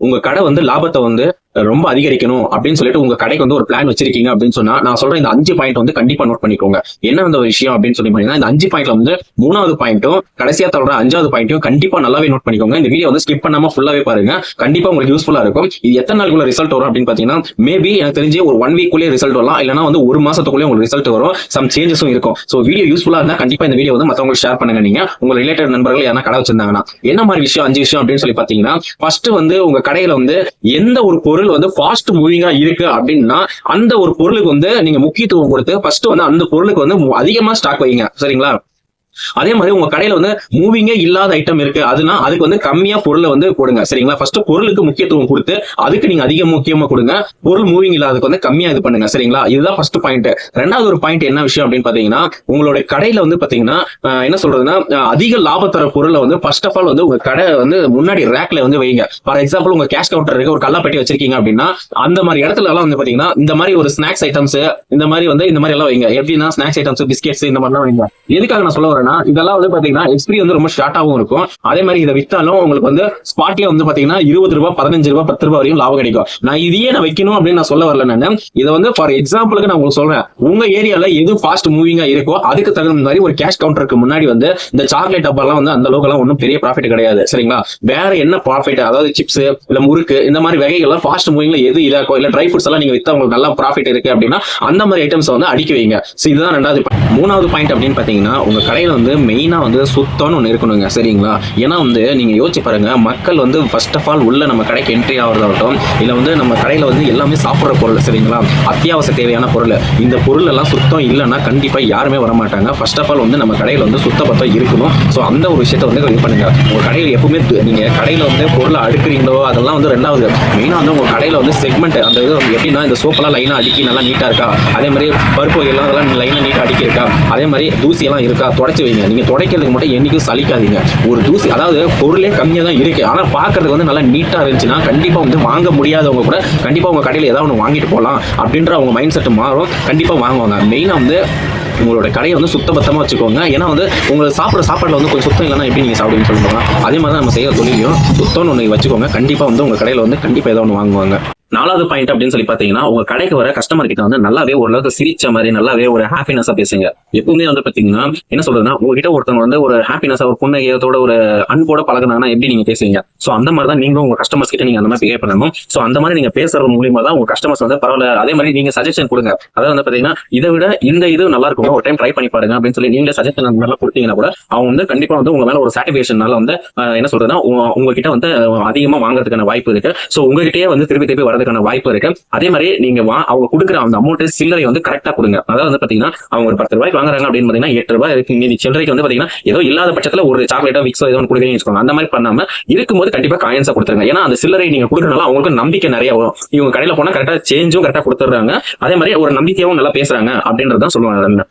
உங்க கடை வந்து லாபத்தை வந்து ரொம்ப அதிகரிக்கணும் அப்படின்னு சொல்லிட்டு உங்க கடைக்கு வந்து ஒரு பிளான் வச்சிருக்கீங்க அப்படின்னு சொன்னா நான் சொல்றேன் இந்த அஞ்சு பாயிண்ட் வந்து கண்டிப்பா நோட் பண்ணிக்கோங்க. என்ன அந்த ஒரு விஷயம் அப்படின்னு சொல்லி பாத்தீங்கன்னா இந்த அஞ்சு பாயிண்ட்ல வந்து மூணாவது பாயிண்ட்டும் கடைசியா தவிர அஞ்சாவது பாயிண்ட்டும் கண்டிப்பா நல்லாவே நோட் பண்ணிக்கோங்க. இந்த வீடியோ வந்து ஸ்கிப் பண்ணாம ஃபுல்லாவே பாருங்க. கண்டிப்பா உங்களுக்கு யூஸ்ஃபுல்லா இருக்கும். இது எத்தனை நாளுக்குள்ள ரிசல்ட் வரும் அப்படின்னு பாத்தீங்கன்னா மேபி எனக்கு தெரிஞ்சு ஒரு ஒன் வீக்குள்ளே ரிசல்ட் வரலாம். இல்லைன்னா வந்து ஒரு மாசத்துக்குள்ளே உங்களுக்கு ரிசல்ட் வரும். சம் சேஞ்சஸும் இருக்கும். ஸோ வீடியோ யூஸ்ஃபுல்லா இருந்தா கண்டிப்பா இந்த வீடியோ வந்து மத்தவங்களுக்கு ஷேர் பண்ணுங்க நீங்க. உங்க ரிலேட்டட் நண்பர்கள் யாரா கடை வச்சிருந்தாங்கன்னா. என்ன மாதிரி விஷயம் அஞ்சு விஷயம் அப்படின்னு சொல்லி பாத்தீங்கன்னா ஃபர்ஸ்ட் வந்து உங்க கடையில வந்து எந்த ஒரு பொருள் வந்து ஃபாஸ்ட் மூவிங்கா இருக்கு அப்படின்னா அந்த ஒரு பொருளுக்கு வந்து நீங்க முக்கியத்துவம் கொடுத்து ஃபர்ஸ்ட் வந்து அந்த பொருளுக்கு வந்து அதிகமா ஸ்டாக் வைங்க. சரிங்களா? அதே மாதிரி உங்க கடையில வந்து மூவிங்கே இல்லாத ஐட்டம் இருக்கு. அதுனா அதுக்கு வந்து கம்மியா பொருளை வந்து கொடுங்க சரிங்களா? ஃபர்ஸ்ட் பொருளுக்கு முக்கியத்துவம் கொடுத்து அதுக்கு நீங்க அதிக முக்கியமா கொடுங்க. பொருள் மூவிங் இல்லாததுக்கு வந்து கம்மியா இது பண்ணுங்க. சரிங்களா? இதுதான் ஃபர்ஸ்ட் பாயிண்ட் ரெண்டாவது ஒரு பாயிண்ட் என்ன விஷயம் அப்படின்னு பாத்தீங்கன்னா உங்களுடைய கடையில வந்து பாத்தீங்கன்னா என்ன சொல்றதுன்னா அதிக லாப தர பொருளை வந்து ஃபர்ஸ்ட் ஆஃப் ஆல் வந்து உங்க கடை வந்து முன்னாடி ரேக்ல வந்து வைங்க. ஃபார் எக்ஸாம்பிள் உங்க கேஷ் கவுண்டர் இருக்கு ஒரு கல்லாப்பட்டி வச்சிருக்கீங்க அப்படின்னா அந்த மாதிரி இடத்துல எல்லாம் வந்து பாத்தீங்கன்னா இந்த மாதிரி ஒரு ஸ்நாக்ஸ் ஐட்டம்ஸ் இந்த மாதிரி வந்து இந்த மாதிரி எல்லாம் வைங்க. எப்படின்னா ஸ்நாக்ஸ் ஐட்டம்ஸ் பிஸ்கெட்ஸ் இந்த மாதிரிலாம் வைங்க. எதுக்காக நான் சொல்ல என்னன்னா இதெல்லாம் வந்து பாத்தீங்கன்னா எக்ஸ்பிரி வந்து ரொம்ப ஷார்ட்டாவும் இருக்கும். அதே மாதிரி இதை வித்தாலும் உங்களுக்கு வந்து ஸ்பாட்லயே வந்து பாத்தீங்கன்னா இருபது ரூபாய் பதினஞ்சு ரூபாய் பத்து ரூபாய் வரையும் லாபம் கிடைக்கும். நான் இதையே நான் வைக்கணும் அப்படின்னு நான் சொல்ல வரல நான். இதை வந்து ஃபார் எக்ஸாம்பிளுக்கு நான் உங்களுக்கு சொல்றேன். உங்க ஏரியால எது ஃபாஸ்ட் மூவிங்கா இருக்கோ அதுக்கு தகுந்த மாதிரி ஒரு கேஷ் கவுண்டருக்கு முன்னாடி வந்து இந்த சாக்லேட் டப்பாலாம் வந்து அந்த அளவுக்கு எல்லாம் ஒன்றும் பெரிய ப்ராஃபிட் கிடையாது. சரிங்களா? வேற என்ன ப்ராஃபிட் அதாவது சிப்ஸ் இல்ல முறுக்கு இந்த மாதிரி வகைகள்லாம் ஃபாஸ்ட் மூவிங்ல எது இதாக்கோ இல்ல ட்ரை ஃப்ரூட்ஸ் எல்லாம் நீங்க வித்தா உங்களுக்கு நல்லா ப்ராஃபிட் இருக்கு அப்படின்னா அந்த மாதிரி ஐட்டம்ஸ் வந்து அடிக்க வைங்க. ஸோ இதுதான் ரெண்டாவது மூணாவது பாயிண்ட் அப்படின்னு பாத்தீங்கன்னா உங்க கடையில வந்து மெயினாக வந்து சுத்தம்னு ஒன்று இருக்கணுங்க சரிங்களா? ஏன்னா வந்து நீங்கள் யோசிச்சு பாருங்கள் மக்கள் வந்து ஃபர்ஸ்ட் ஆஃப் ஆல் உள்ளே நம்ம கடைக்கு என்ட்ரி ஆகிறதாகட்டும் இல்லை வந்து நம்ம கடையில் வந்து எல்லாமே சாப்பிட்ற பொருள் சரிங்களா? அத்தியாவசிய தேவையான பொருள். இந்த பொருள் எல்லாம் சுத்தம் இல்லைன்னா கண்டிப்பாக யாருமே வர மாட்டாங்க ஃபர்ஸ்ட் ஆஃப் ஆல் வந்து நம்ம கடையில் வந்து சுத்தபத்தம் இருக்கணும். ஸோ அந்த ஒரு விஷயத்த வந்து இது பண்ணுங்கள் உங்கள் கடையில் எப்பவுமே நீங்கள் கடையில் வந்து பொருளை அடுக்கிறீங்களோ அதெல்லாம் வந்து ரெண்டாவது. மெயினாக வந்து உங்கள் கடையில் வந்து செக்மெண்ட் அந்த இது எப்படின்னா இந்த சோப்பெல்லாம் லைனாக அடுக்கி நல்லா நீட்டாக இருக்கா? அதே மாதிரி பருப்பு வகையெல்லாம் அதெல்லாம் லைனாக நீட்டாக அடிக்கியிருக்கா? அதே மாதிரி தூசியெல்லாம் இருக்கா? தொடச்சி வைங்க. நீங்க துடைக்கிறதுக்கு மட்டும் என்னைக்கும் சலிக்காதீங்க. ஒரு தூசி அதாவது பொருளே கம்மியா தான் இருக்கு. ஆனா பாக்குறதுக்கு வந்து நல்லா நீட்டா இருந்துச்சுன்னா கண்டிப்பா வந்து வாங்க முடியாதவங்க கூட கண்டிப்பா உங்க கடையில ஏதாவது ஒன்று வாங்கிட்டு போகலாம் அப்படின்ற அவங்க மைண்ட் செட் மாறும். கண்டிப்பா வாங்குவாங்க. மெயினா வந்து உங்களோட கடையை வந்து சுத்தபத்தமாக வச்சுக்கோங்க. ஏன்னா வந்து உங்களுக்கு சாப்பிட்ற சாப்பாட்டில் வந்து கொஞ்சம் சுத்தம் இல்லைன்னா எப்படி நீங்கள் சாப்பிடுவீங்கன்னு சொல்லுவாங்க அதே மாதிரி தான் நம்ம செய்கிற தொழிலையும் சுத்தம்னு ஒன்று வச்சுக்கோங்க. கண்டிப்பாக வந்து உங்கள் கடையில் வந்து கண்டிப்பாக ஏதோ ஒன்று வாங்குவாங்க. நாலாவது பாயிண்ட் அப்படின்னு சொல்லி பாத்தீங்கன்னா உங்க கடைக்கு வர கஸ்டமர் கிட்ட வந்து நல்லாவே ஓரளவுக்கு சிரிச்ச மாதிரி நல்லாவே ஒரு ஹாப்பினஸா பேசுங்க. எப்பவுமே வந்து பாத்தீங்கன்னா என்ன சொல்றதுன்னா உங்ககிட்ட ஒருத்தவங்க வந்து ஒரு ஹாப்பினஸா ஒரு புன்னகையத்தோட ஒரு அன்போட பழகுனாங்கன்னா எப்படி நீங்க பேசுவீங்க? சோ அந்த மாதிரி தான் நீங்களும் உங்க கஸ்டமர்ஸ் கிட்ட நீங்க அந்த மாதிரி பிஹேவ் பண்ணணும். சோ அந்த மாதிரி நீங்க பேசுறது மூலியமா தான் உங்க கஸ்டமர்ஸ் வந்து பரவாயில்ல அதே மாதிரி நீங்க சஜஷன் கொடுங்க. அதாவது வந்து பாத்தீங்கன்னா இதை விட இந்த இது நல்லா இருக்கும். ஒரு டைம் ட்ரை பண்ணி பாருங்க அப்படின்னு சொல்லி நீங்களே சஜஷன் அந்த மாதிரிலாம் கொடுத்தீங்கன்னா கூட அவங்க வந்து கண்டிப்பா வந்து உங்க மேல ஒரு சாட்டிஸ்பேஷனால வந்து என்ன சொல்றதுன்னா உங்க- உங்ககிட்ட வந்து அதிகமா வாங்குறதுக்கான வாய்ப்பு இருக்கு. சோ உங்ககிட்டயே வந்து திருப்பி திருப்பி வரதுக்கான வாய்ப்பு இருக்கு. அதே மாதிரி நீங்க அவங்க கொடுக்குற அந்த அமௌண்ட் சில்லறை வந்து கரெக்டா கொடுங்க. அதாவது வந்து பாத்தீங்கன்னா அவங்க ஒரு பத்து ரூபாய்க்கு வாங்குறாங்க அப்படின்னு பாத்தீங்கன்னா எட்டு ரூபாய் இருக்கு. மீதி சில்லறைக்கு வந்து பாத்தீங்கன்னா ஏதோ இல்லாத பட்சத்துல ஒரு சாக்லேட்டோ விக்ஸோ ஏதோ ஒன்று கொடுக்குறீங்கன்னு வச்சுக்கோங்க. அந்த மாதிரி பண்ணாம இருக்கும்போது கண்டிப்பா காயின்ஸா கொடுத்துருங்க. ஏன்னா அந்த சில்லறை நீங்க கொடுக்கறனால அவங்களுக்கு நம்பிக்கை நிறைய வரும். இவங்க கடையில போனா கரெக்டா சேஞ்சும் கரெக்டா கொடுத்துறாங்க அதே மாதிரி ஒரு நம்பிக்கையாவும் நல்லா பேசுறாங்க அப்படின்றதான் சொல்லுவாங்க.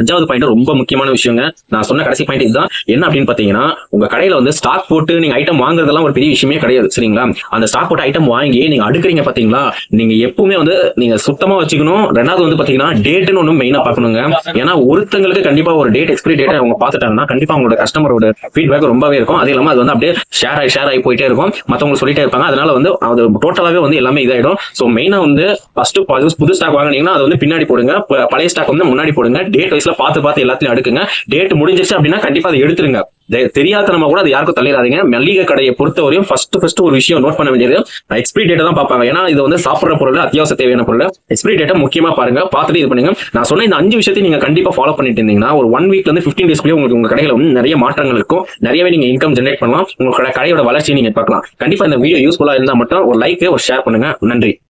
அஞ்சாவது பாயிண்ட் ரொம்ப முக்கியமான விஷயங்க. நான் சொன்ன கடைசி பாயிண்ட் இதுதான். என்ன அப்படின்னு பாத்தீங்கன்னா உங்க கடையில வந்து ஸ்டாக் போட்டு நீங்க ஐட்டம் வாங்குறதெல்லாம் ஒரு பெரிய விஷயமே கிடையாது சரிங்களா? அந்த ஸ்டாக் போட்டு ஐட்டம் வாங்கி நீங்க அடுக்குறீங்க பாத்தீங்களா நீங்க எப்பவுமே வந்து நீங்க சுத்தமா வச்சுக்கணும். ரெண்டாவது வந்து பாத்தீங்கன்னா டேட்னு ஒன்று மெயினா பார்க்கணுங்க. ஏன்னா ஒருத்தங்களுக்கு கண்டிப்பா ஒரு டேட் எக்ஸ்பிரி டேட் அவங்க பார்த்துட்டாங்கன்னா கண்டிப்பா அவங்களோட கஸ்டமரோட ஃபீட்பேக் ரொம்பவே இருக்கும். அது இல்லாம அது வந்து அப்படியே ஷேர் ஆகி ஷேர் ஆகி போயிட்டே இருக்கும். மத்தவங்க சொல்லிட்டே இருப்பாங்க. அதனால வந்து அது டோட்டலாவே வந்து எல்லாமே இதாயிடும். ஸோ மெயினா வந்து ஃபர்ஸ்ட் புது ஸ்டாக் வாங்குனீங்கன்னா அது வந்து பின்னாடி போடுங்க. பழைய ஸ்டாக் வந்து முன்னாடி போடுங்க. டேட் வைஸ் வைஸ்ல பார்த்து பார்த்து எல்லாத்தையும் அடுக்குங்க. டேட் முடிஞ்சிருச்சு அப்படின்னா கண்டிப்பா அதை எடுத்துருங்க. தெரியாத நம்ம கூட அது யாருக்கும் தள்ளிடாதீங்க. மல்லிகை கடையை பொறுத்தவரையும் ஃபர்ஸ்ட் ஃபர்ஸ்ட் ஒரு விஷயம் நோட் பண்ண வேண்டியது. எக்ஸ்பிரி டேட்டை தான் பார்ப்பாங்க. ஏன்னா இது வந்து சாப்பிடுற பொருள் அத்தியாவசிய தேவையான பொருள். எக்ஸ்பிரி டேட்டை முக்கியமா பாருங்க. பார்த்துட்டு இது பண்ணுங்க. நான் சொன்ன இந்த அஞ்சு விஷயத்தையும் நீங்க கண்டிப்பா ஃபாலோ பண்ணிட்டு இருந்தீங்கன்னா ஒரு ஒன் வீக்ல இருந்து ஃபிஃப்டீன் டேஸ்க்குள்ளே உங்களுக்கு உங்க கடையில வந்து நிறைய மாற்றங்கள் இருக்கும். நிறையவே நீங்க இன்கம் ஜென்ரேட் பண்ணலாம். உங்க கடை- கடையோட வளர்ச்சியை நீங்க பார்க்கலாம். கண்டிப்பா இந்த வீடியோ யூஸ்ஃபுல்லா இருந்தா மட்டும் ஒரு லைக் ஒரு ஷேர் பண்ணுங்க. நன்றி.